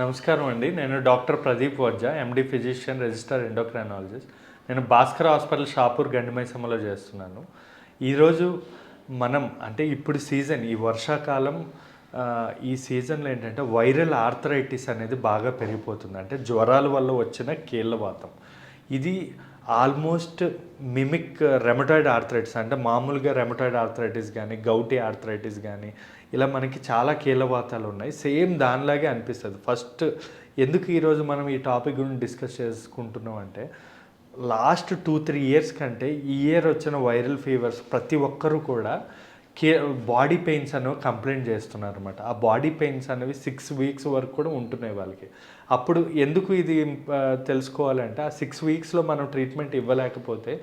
నమస్కారం అండి. నేను doctor Pradeep Varja MD physician register endocrinologist. నేను భాస్కర్ హాస్పిటల్ షాపూర్ గండిమైసమ్మలో చేస్తున్నాను. ఈరోజు మనం అంటే ఇప్పుడు సీజన్ ఈ వర్షాకాలం ఈ సీజన్లో ఏంటంటే వైరల్ ఆర్థరైటిస్ అనేది బాగా పెరిగిపోతుంది. అంటే జ్వరాల వల్ల వచ్చిన కీళ్ళవాతం ఇది ఆల్మోస్ట్ మిమిక్ రెమటాయిడ్ ఆర్థరైటిస్ అంటే మామూలుగా రెమటాయిడ్ ఆర్థరైటిస్ కానీ గౌటీ ఆర్థరైటిస్ కానీ ఇలా మనకి చాలా కీలవాతాలు ఉన్నాయి. సేమ్ దానిలాగే అనిపిస్తుంది. ఫస్ట్ ఎందుకు ఈరోజు మనం ఈ టాపిక్ గురించి డిస్కస్ చేసుకుంటున్నాం అంటే లాస్ట్ టూ త్రీ ఇయర్స్ కంటే ఈ ఇయర్ వచ్చిన వైరల్ ఫీవర్స్ ప్రతి ఒక్కరూ కూడా కే బాడీ పెయిన్స్ అనేవి కంప్లైంట్ చేస్తున్నారు అనమాట ఆ బాడీ పెయిన్స్ అనేవి సిక్స్ వీక్స్ వరకు కూడా ఉంటున్నాయి వాళ్ళకి. అప్పుడు ఎందుకు ఇది తెలుసుకోవాలంటే ఆ సిక్స్ వీక్స్లో మనం ట్రీట్మెంట్ ఇవ్వలేకపోతే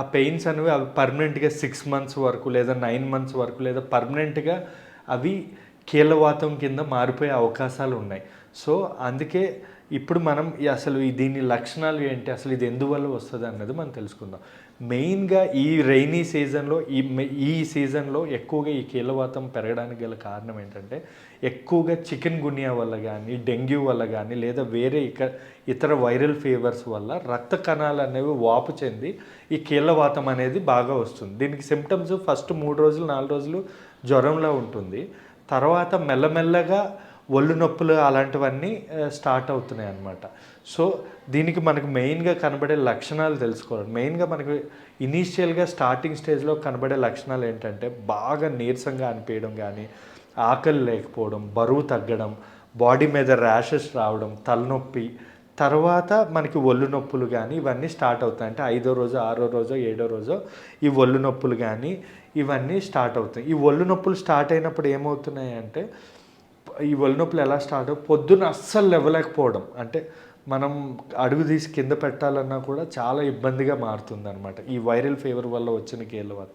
ఆ పెయిన్స్ అనేవి అవి పర్మనెంట్గా సిక్స్ మంత్స్ వరకు లేదా నైన్ మంత్స్ వరకు లేదా పర్మనెంట్గా అవి కీలవాతం కింద మారిపోయే అవకాశాలు ఉన్నాయి. సో అందుకే ఇప్పుడు మనం అసలు ఈ దీని లక్షణాలు ఏంటి? అసలు ఇది ఎందువల్ల వస్తుంది అన్నది మనం తెలుసుకుందాం. మెయిన్గా ఈ రైనీ సీజన్లో ఈ ఈ సీజన్లో ఎక్కువగా ఈ కీలవాతం పెరగడానికి గల కారణం ఏంటంటే ఎక్కువగా చికెన్ గునియా వల్ల కానీ డెంగ్యూ వల్ల కానీ లేదా వేరే ఇక ఇతర వైరల్ ఫీవర్స్ వల్ల రక్త కణాలు అనేవి వాపు చెంది ఈ కీళ్ళవాతం అనేది బాగా వస్తుంది. దీనికి సిమ్టమ్స్ ఫస్ట్ మూడు రోజులు నాలుగు రోజులు జ్వరంలా ఉంటుంది. తర్వాత మెల్లమెల్లగా ఒళ్ళు నొప్పులు అలాంటివన్నీ స్టార్ట్ అవుతున్నాయి అన్నమాట. సో దీనికి మనకు మెయిన్గా కనబడే లక్షణాలు తెలుసుకోవాలి. మెయిన్గా మనకు ఇనీషియల్గా స్టార్టింగ్ స్టేజ్లో కనబడే లక్షణాలు ఏంటంటే బాగా నీరసంగా అనిపించడం కానీ ఆకలి లేకపోవడం బరువు తగ్గడం బాడీ మీద ర్యాషెస్ రావడం తలనొప్పి తర్వాత మనకి ఒళ్ళు నొప్పులు కానీ ఇవన్నీ స్టార్ట్ అవుతాయి. అంటే ఐదో రోజు ఆరో రోజు ఏడో రోజు ఈ ఒళ్ళు నొప్పులు కానీ ఇవన్నీ స్టార్ట్ అవుతాయి. ఈ ఒళ్ళు నొప్పులు స్టార్ట్ అయినప్పుడు ఏమవుతున్నాయి అంటే ఈ ఒళ్ళు ఎలా స్టార్ట్ పొద్దున అస్సలు లేవలేకపోవడం. అంటే మనం అడుగు తీసి కింద పెట్టాలన్నా కూడా చాలా ఇబ్బందిగా మారుతుంది అనమాట ఈ వైరల్ ఫీవర్ వల్ల వచ్చిన కీళ్ళవాత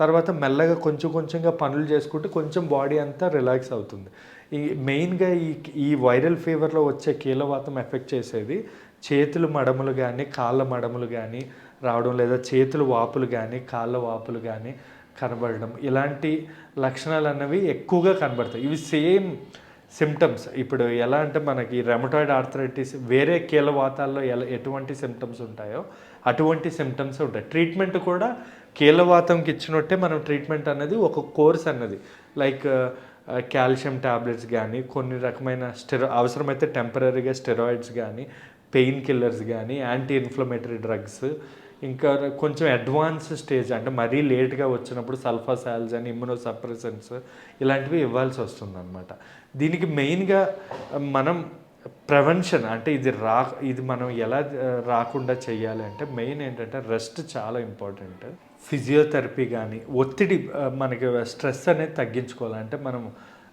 తర్వాత మెల్లగా కొంచెం కొంచెంగా పనులు చేసుకుంటే కొంచెం బాడీ అంతా రిలాక్స్ అవుతుంది. ఈ మెయిన్గా ఈ ఈ వైరల్ ఫీవర్లో వచ్చే కీలవాతం ఎఫెక్ట్ చేసేది చేతులు మడములు కానీ కాళ్ళ మడములు కానీ రావడం లేదా చేతులు వాపులు కానీ కాళ్ళ వాపులు కానీ కనబడడం. ఇలాంటి లక్షణాలు అన్నవి ఎక్కువగా కనబడతాయి. ఇవి సేమ్ సిమ్టమ్స్ ఇప్పుడు ఎలా అంటే మనకి రెమటాయిడ్ ఆర్థరైటిస్ వేరే కీలవాతాల్లో ఎలా ఎటువంటి సిమ్టమ్స్ ఉంటాయో అటువంటి సిమ్టమ్స్ ఉంటాయి. ట్రీట్మెంట్ కూడా కీలవాతంకి ఇచ్చినట్టే మనం ట్రీట్మెంట్ అనేది ఒక కోర్స్ అన్నది. లైక్ కాల్షియం టాబ్లెట్స్ కానీ కొన్ని రకమైన స్టెరో అవసరమైతే టెంపరీగా స్టెరాయిడ్స్ కానీ పెయిన్ కిల్లర్స్ కానీ యాంటీ ఇన్ఫ్లమేటరీ డ్రగ్స్ ఇంకా కొంచెం అడ్వాన్స్ స్టేజ్ అంటే మరీ లేట్గా వచ్చినప్పుడు సల్ఫాసాల్స్ అని ఇమ్యునోసప్రెసెంట్స్ ఇలాంటివి ఇవ్వాల్సి వస్తుంది అనమాట దీనికి మెయిన్గా మనం ప్రివెన్షన్ అంటే ఇది రా ఇది మనం ఎలా రాకుండా చేయాలి అంటే మెయిన్ ఏంటంటే రెస్ట్ చాలా ఇంపార్టెంట్ ఫిజియోథెరపీ కానీ ఒత్తిడి మనకి స్ట్రెస్ అనేది తగ్గించుకోవాలి. అంటే మనం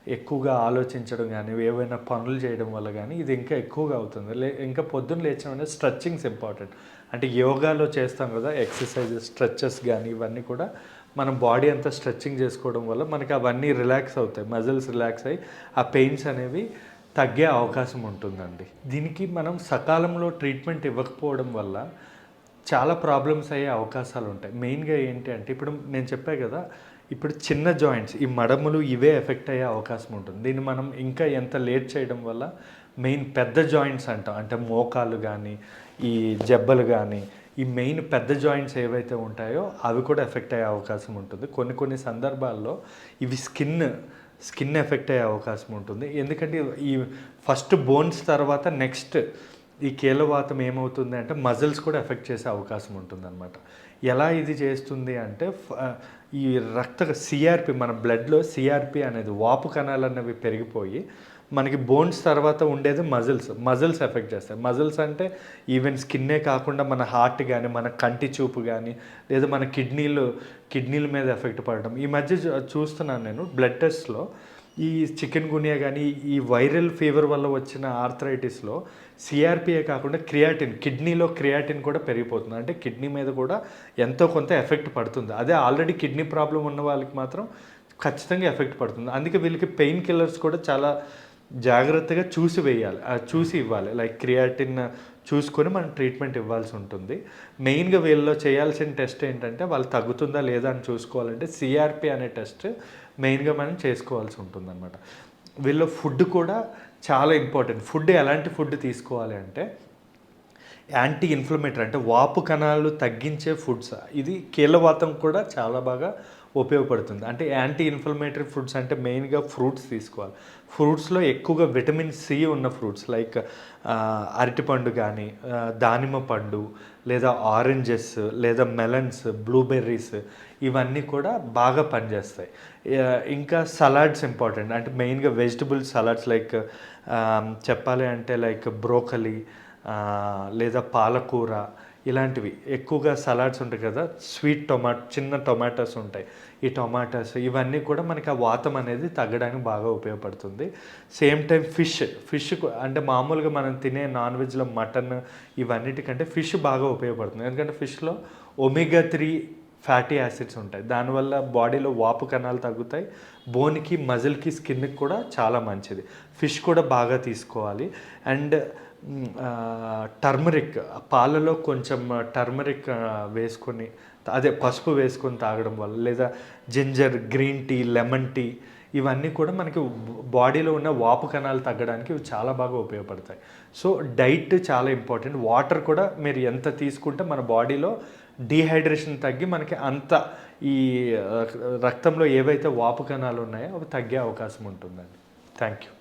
ఎక్కువగా ఆలోచించడం కానీ ఏవైనా పనులు చేయడం వల్ల కానీ ఇది ఇంకా ఎక్కువగా అవుతుంది. లే ఇంకా పొద్దున్న లేచడం అనేది స్ట్రెచ్చింగ్స్ ఇంపార్టెంట్. అంటే యోగాలో చేస్తాం కదా ఎక్సర్సైజెస్ స్ట్రెచెస్ కానీ ఇవన్నీ కూడా మనం బాడీ అంతా స్ట్రెచ్చింగ్ చేసుకోవడం వల్ల మనకి అవన్నీ రిలాక్స్ అవుతాయి మజిల్స్ రిలాక్స్ అయ్యి ఆ పెయిన్స్ అనేవి తగ్గే అవకాశం ఉంటుందండి. దీనికి మనం సకాలంలో ట్రీట్మెంట్ ఇవ్వకపోవడం వల్ల చాలా ప్రాబ్లమ్స్ అయ్యే అవకాశాలు ఉంటాయి. మెయిన్గా ఏంటి అంటే ఇప్పుడు నేను చెప్పా కదా ఇప్పుడు చిన్న జాయింట్స్ ఈ మడములు ఇవే ఎఫెక్ట్ అయ్యే అవకాశం ఉంటుంది. దీన్ని మనం ఇంకా ఎంత లేట్ చేయడం వల్ల మెయిన్ పెద్ద జాయింట్స్ అంటాం. అంటే మోకాలు కానీ ఈ జబ్బలు కానీ ఈ మెయిన్ పెద్ద జాయింట్స్ ఏవైతే ఉంటాయో అవి కూడా ఎఫెక్ట్ అయ్యే అవకాశం ఉంటుంది. కొన్ని కొన్ని సందర్భాల్లో ఇవి స్కిన్ స్కిన్ ఎఫెక్ట్ అయ్యే అవకాశం ఉంటుంది. ఎందుకంటే ఈ ఫస్ట్ బోన్స్ తర్వాత నెక్స్ట్ ఈ కీలవాతం ఏమవుతుంది అంటే మజిల్స్ కూడా ఎఫెక్ట్ చేసే అవకాశం ఉంటుంది అనమాట ఎలా ఇది చేస్తుంది అంటే ఫ- ఈ రక్త సిఆర్పి మన బ్లడ్లో సిఆర్పి అనేది వాపు కణాలు అనేవి పెరిగిపోయి మనకి బోన్స్ తర్వాత ఉండేది మజిల్స్. మజిల్స్ ఎఫెక్ట్ చేస్తాయి. మజిల్స్ అంటే ఈవెన్ స్కిన్నే కాకుండా మన హార్ట్ కానీ మన కంటి చూపు కానీ లేదా మన కిడ్నీలు కిడ్నీల మీద ఎఫెక్ట్ పడడం ఈ మధ్య చూస్తున్నాను నేను బ్లడ్ టెస్ట్లో. ఈ చికెన్ గునియా కానీ ఈ వైరల్ ఫీవర్ వల్ల వచ్చిన ఆర్థరైటిస్లో సిఆర్పిఏ కాకుండా క్రియాటిన్ కిడ్నీలో క్రియాటిన్ కూడా పెరిగిపోతుంది. అంటే కిడ్నీ మీద కూడా ఎంతో కొంత ఎఫెక్ట్ పడుతుంది. అదే ఆల్రెడీ కిడ్నీ ప్రాబ్లం ఉన్న వాళ్ళకి మాత్రం ఖచ్చితంగా ఎఫెక్ట్ పడుతుంది. అందుకే వీళ్ళకి పెయిన్ కిల్లర్స్ కూడా చాలా జాగ్రత్తగా చూసి వేయాలి. చూసి ఇవ్వాలి. లైక్ క్రియాటిన్ చూసుకొని మనం ట్రీట్మెంట్ ఇవ్వాల్సి ఉంటుంది. మెయిన్గా వీళ్ళలో చేయాల్సిన టెస్ట్ ఏంటంటే వాళ్ళు తగ్గుతుందా లేదా అని చూసుకోవాలంటే సిఆర్పి అనే టెస్ట్ మెయిన్గా మనం చేసుకోవాల్సి ఉంటుందన్నమాట. వీళ్ళ ఫుడ్ కూడా చాలా ఇంపార్టెంట్. ఫుడ్ ఎలాంటి ఫుడ్ తీసుకోవాలి అంటే యాంటీ ఇన్ఫ్లమేటరీ అంటే వాపు కణాలు తగ్గించే ఫుడ్స్. ఇది కీళ్ళవాతం కూడా చాలా బాగా ఉపయోగపడుతుంది. అంటే యాంటీ ఇన్ఫ్లమేటరీ ఫుడ్స్ అంటే మెయిన్గా ఫ్రూట్స్ తీసుకోవాలి. ఫ్రూట్స్లో ఎక్కువగా విటమిన్ సి ఉన్న ఫ్రూట్స్ లైక్ అరటిపండు కానీ దానిమ్మ పండు లేదా ఆరెంజెస్ లేదా మెలన్స్ బ్లూబెర్రీస్ ఇవన్నీ కూడా బాగా పనిచేస్తాయి. ఇంకా సలాడ్స్ ఇంపార్టెంట్. అంటే మెయిన్గా వెజిటబుల్ సలాడ్స్ లైక్ చెప్పాలి అంటే లైక్ బ్రోకలీ లేదా పాలకూర ఇలాంటివి. ఎక్కువగా సలాడ్స్ ఉంటాయి కదా స్వీట్ టొమాటో చిన్న టొమాటోస్ ఉంటాయి. ఈ టొమాటోస్ ఇవన్నీ కూడా మనకి ఆ వాతం అనేది తగ్గడానికి బాగా ఉపయోగపడుతుంది. సేమ్ టైం ఫిష్ ఫిష్ అంటే మామూలుగా మనం తినే నాన్ వెజ్లో మటన్ ఇవన్నిటికంటే ఫిష్ బాగా ఉపయోగపడుతుంది. ఎందుకంటే ఫిష్లో ఒమేగా త్రీ ఫ్యాటీ యాసిడ్స్ ఉంటాయి. దానివల్ల బాడీలో వాపు కణాలు తగ్గుతాయి. బోన్కి మజిల్కి స్కిన్కి కూడా చాలా మంచిది. ఫిష్ కూడా బాగా తీసుకోవాలి. అండ్ టర్మరిక్ పాలలో కొంచెం టర్మరిక్ వేసుకొని అదే పసుపు వేసుకొని తాగడం వల్ల లేదా ginger green tea lemon tea ఇవన్నీ కూడా మనకి బాడీలో ఉన్న వాపు కణాలు తగ్గడానికి ఇవి చాలా బాగా ఉపయోగపడతాయి. సో డైట్ చాలా ఇంపార్టెంట్. వాటర్ కూడా మీరు ఎంత తీసుకుంటే మన బాడీలో డీహైడ్రేషన్ తగ్గి మనకి అంత ఈ రక్తంలో ఏవైతే వాపు కణాలు ఉన్నాయో అవి తగ్గే అవకాశం ఉంటుందండి. Thank you.